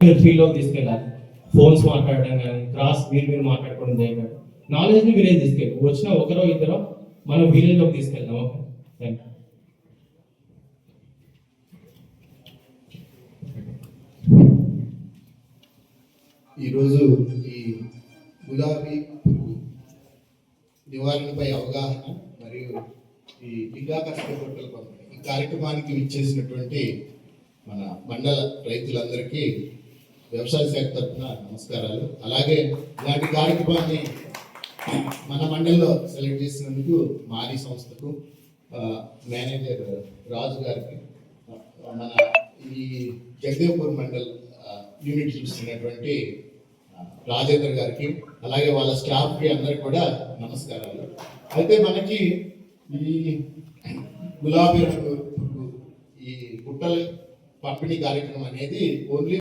ఫీల్డ్లోకి తీసుకెళ్ళాలి. ఫోన్స్ మాట్లాడడం కానీ క్రాస్ మీరు మీరు మాట్లాడుకోవడం చేయడం నాలెడ్జ్ని విలేజ్ తీసుకెళ్ళి వచ్చిన ఒకరో ఇద్దరో మనం వీళ్ళలోకి తీసుకెళ్దాం ఓకే? థ్యాంక్ యూ ఈరోజు ఈ గులాబీ పురుగు నివారణపై అవగాహన మరియు ఈ లింగాకర్షక పొట్టల పంపిణీ ఈ కార్యక్రమానికి విచ్చేసినటువంటి మన మండల రైతులందరికీ వ్యవసాయ శాఖ తరఫున నమస్కారాలు. అలాగే ఇలాంటి కార్యక్రమాన్ని మన మండలిలో సెలెక్ట్ చేసినందుకు మారీ సంస్థకు మేనేజర్ రాజు గారికి మన ఈ జగదేవ్పూర్ మండల్ యూనిట్ చూస్తున్నటువంటి రాజేంద్ర గారికి అలాగే వాళ్ళ స్టాఫ్కి అందరికి కూడా నమస్కారాలు. అయితే మనకి ఈ గులాబీ రంగు ఈ గుట్టల పంపిణీ కార్యక్రమం అనేది ఓన్లీ